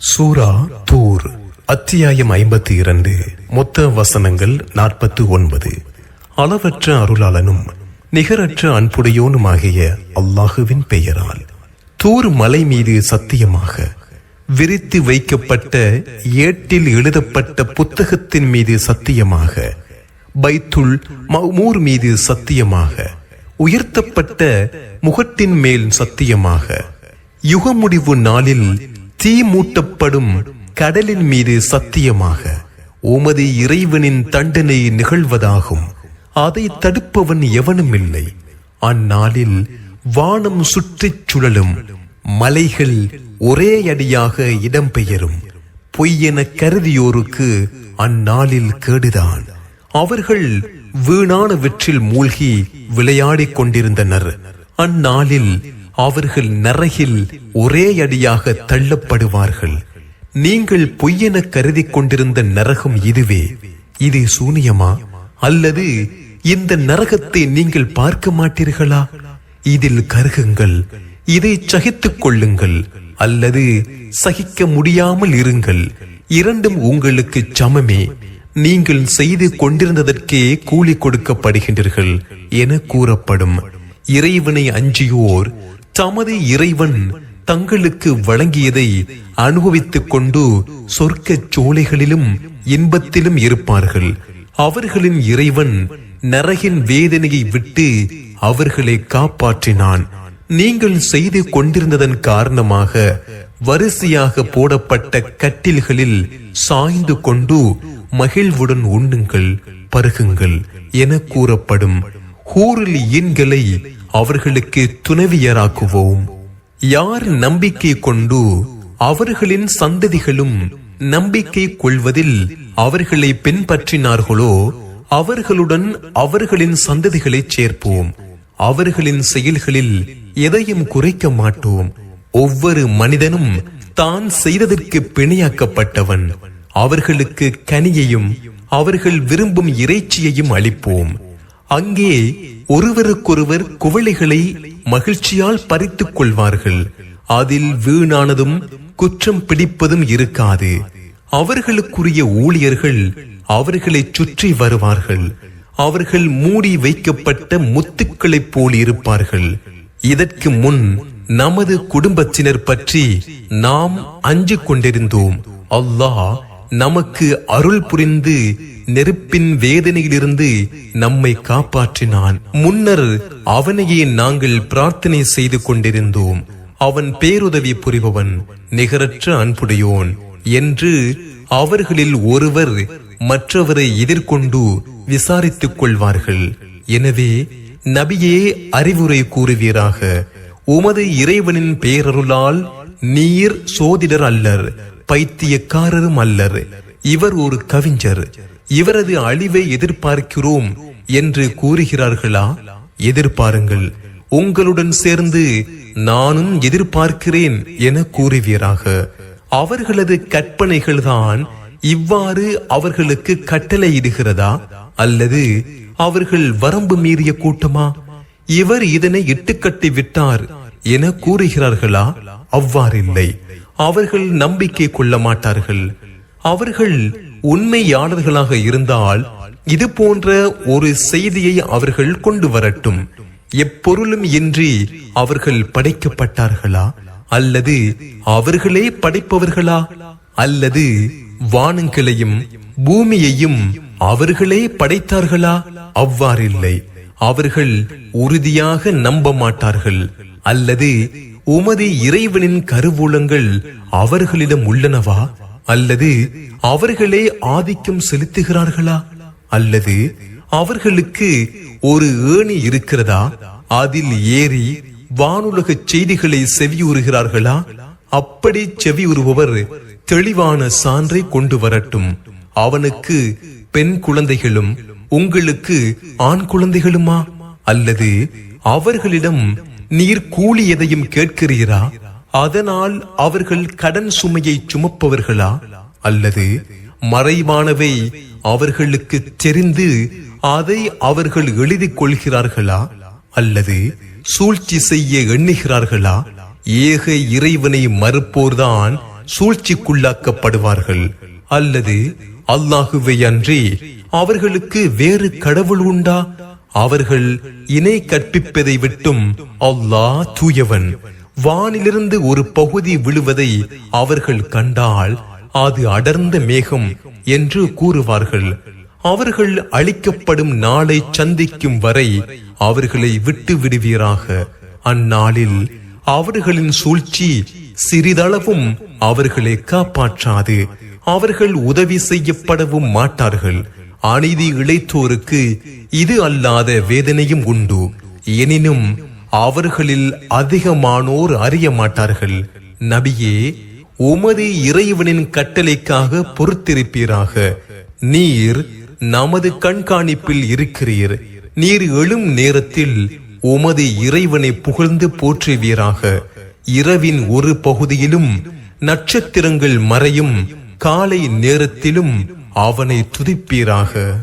சூரா தூர் அத்தியாயம் ஐம்பத்தி இரண்டு மொத்த வசனங்கள் நாற்பத்து ஒன்பது அளவற்ற அருளாளனும் நிகரற்ற அன்புடையோனுமாகிய அல்லாஹுவின் பெயரால். தூர் மலை மீது சத்தியமாக விரித்து வைக்கப்பட்ட ஏட்டில் எழுதப்பட்ட புத்தகத்தின் மீது சத்தியமாக பைத்துல் மௌமூர் மீது சத்தியமாக உயர்த்தப்பட்ட முகத்தின் மேல் சத்தியமாக யுகமுடிவு நாளில் தீ மூட்டப்படும் கடலின் மீது சத்தியமாக உமது இறைவனின் தண்டனை நிகழ்வதாகும். அதை தடுப்பவன் எவனும் இல்லை. அந்நாளில் வானம் சுற்றிச் சுழலும். மலைகள் ஒரே அடியாக இடம்பெயரும். பொய்யென கருதியோருக்கு அந்நாளில் கேடுதான். அவர்கள் வீணான வெற்றில் மூழ்கி விளையாடிக் கொண்டிருந்தனர். அந்நாளில் அவர்கள் நரகில் ஒரே அடியாக தள்ளப்படுவார்கள். நீங்கள் பொய்யென கருதி கொண்டிருந்த நரகம் இதுவே. இது சூனியமா? அல்லது இந்த நரகத்தை நீங்கள் பார்க்க மாட்டீர்களா? இதில் கருகுங்கள். இதை சகித்துக் கொள்ளுங்கள். அல்லது சகிக்க முடியாமல் இருங்கள். இரண்டும் உங்களுக்கு சமமே. நீங்கள் செய்து கொண்டிருந்ததற்கே கூலி கொடுக்கப்படுகின்றீர்கள் என கூறப்படும். இறைவனை அஞ்சியோர் தமது இறைவன் தங்களுக்கு வழங்கியதை அனுபவித்துக் கொண்டு சொர்க்க சோலைகளிலும் இன்பத்திலும் இருப்பார்கள். அவர்களின் இறைவன் நரகின் வேதனையை விட்டு அவர்களை காப்பாற்றினான். நீங்கள் செய்து கொண்டிருந்ததன் காரணமாக வரிசையாக போடப்பட்ட கட்டில்களில் சாய்ந்து கொண்டு மகிழ்வுடன் உண்ணுங்கள் பருகுங்கள் என கூறப்படும். ஹூரில் ஈன்களை அவர்களுக்கு துணைவியராக்குவோம். யார் நம்பிக்கை கொண்டு அவர்களின் சந்ததிகளும் நம்பிக்கை கொள்வதில் அவர்களை பின்பற்றினார்களோ அவர்களுடன் அவர்களின் சந்ததிகளை சேர்ப்போம். அவர்களின் செயல்களில் எதையும் குறைக்க மாட்டோம். ஒவ்வொரு மனிதனும் தான் செய்ததற்கு பிணையாக்கப்பட்டவன். அவர்களுக்கு கனியையும் அவர்கள் விரும்பும் இறைச்சியையும் அளிப்போம். அங்கே ஒருவருக்கொருவர் குவளைகளை மகிழ்ச்சியால் பறித்துக் கொள்வார்கள். அதில் வீணானதும் குற்றம் பிடிப்பதும் இருக்காது. அவர்களுக்குரிய ஊழியர்கள் அவர்களை சுற்றி வருவார்கள். அவர்கள் மூடி வைக்கப்பட்ட முத்துக்களைப் போல் இருப்பார்கள். இதற்கு முன் நமது குடும்பத்தினர் பற்றி நாம் அஞ்சு கொண்டிருந்தோம். அல்லாஹ் நமக்கு அருள் புரிந்து நெருப்பின் வேதனையிலிருந்து நம்மை காப்பாற்றினான். முன்னர் அவனையே நாங்கள் பிரார்த்தனை செய்து கொண்டிருந்தோம். அவன் பேருதவி புரிபவன் நிகரற்ற அன்புடையோன் என்று அவர்களில் ஒருவர் மற்றவரை எதிர்கொண்டு விசாரித்துக் கொள்வார்கள். எனவே நபியே அறிவுரை கூறுவீராக உமது இறைவனின் பேரருளால் நீர் சோதிடர் அல்லர் பைத்தியக்காரரும் அல்லர் இவர் ஒரு கவிஞர். இவரது அழிவை எதிர்பார்க்கிறோம் என்று கூறுகிறார்களா? எதிர்பாருங்கள். உங்களுடன் சேர்ந்து நானும் எதிர்பார்க்கிறேன் என கூறுவீராக. அவர்களது கற்பனைகள்தான் இவ்வாறு அவர்களுக்கு கட்டளையிடுகிறதா? அல்லது அவர்கள் வரம்பு மீறிய கூட்டமா? இவர் இதனை இட்டுக்கட்டி விட்டார் என கூறுகிறார்களா? அவ்வாறில்லை. அவர்கள் நம்பிக்கை கொள்ள மாட்டார்கள். அவர்கள் உண்மையாளர்களாக இருந்தால் இது போன்ற ஒரு செய்தியை அவர்கள் கொண்டு வரட்டும். எப்பொருளும் இன்றி அவர்கள் படைக்கப்பட்டார்களா? அல்லது அவர்களே படைப்பவர்களா? அல்லது வானங்களையும் பூமியையும் அவர்களே படைத்தார்களா? அவ்வாறில்லை. அவர்கள் உறுதியாக நம்ப மாட்டார்கள் அல்லது உமது இறைவனின் கருவூலங்கள் அவர்களிடம் உள்ளனவா? அல்லது அவர்களே ஆதிக்கம் செலுத்துகிறார்களா? அல்லது அவர்களுக்கு ஒரு ஏணி இருக்கிறதா? அதில் ஏறி வானுலக செய்திகளை செவியுறுகிறார்களா? அப்படி செவியுறுபவர் தெளிவான சான்றை கொண்டு வரட்டும். அவனுக்கு பெண் குழந்தைகளும் உங்களுக்கு ஆண் குழந்தைகளுமா? அல்லது அவர்களிடம் நீர் கூலி எதையும் கேட்கிறீரா? அதனால் அவர்கள் கடன் சுமையை சுமப்பவர்களா? அல்லது மறைவானவை அவர்களுக்கு தெரிந்து அதை அவர்கள் எழுதிக் கொள்கிறார்களா? அல்லது சூழ்ச்சி செய்ய எண்ணுகிறார்களா? ஏக இறைவனை மறுப்போர்தான் சூழ்ச்சிக்குள்ளாக்கப்படுவார்கள். அல்லது அல்லாஹுவை அன்றி அவர்களுக்கு வேறு கடவுள் உண்டா? அவர்கள் இணை கற்பிப்பதை விட்டும் அல்லாஹ் தூயவன். வானிலிருந்து ஒரு பகுதி விழுவதை அவர்கள் கண்டால் அது அடர்ந்த மேகம் என்று கூறுவார்கள். அவர்கள் அழிக்கப்படும் நாளை சந்திக்கும் வரை அவர்களை விட்டு விடுவீராக. அந்நாளில் அவர்களின் சூழ்ச்சி சிறிதளவும் அவர்களை காப்பாற்றாது. அவர்கள் உதவி செய்யப்படவும் மாட்டார்கள். அநீதி இழைத்தோருக்கு இது அல்லாத வேதனையும் உண்டு. எனினும் அவர்களில் அதிகமானோர் அறிய மாட்டார்கள் நபியே உமது இறைவனின் கட்டளைக்காக பொறுத்திருப்பீராக. நீர் நமது கண்காணிப்பில் இருக்கிறீர். நீர் எழும் நேரத்தில் உமது இறைவனை புகழ்ந்து போற்றுவீராக. இரவின் ஒரு பகுதியிலும் நட்சத்திரங்கள் மறையும். காலை நேரத்திலும் அவனை துதிப்பீராக.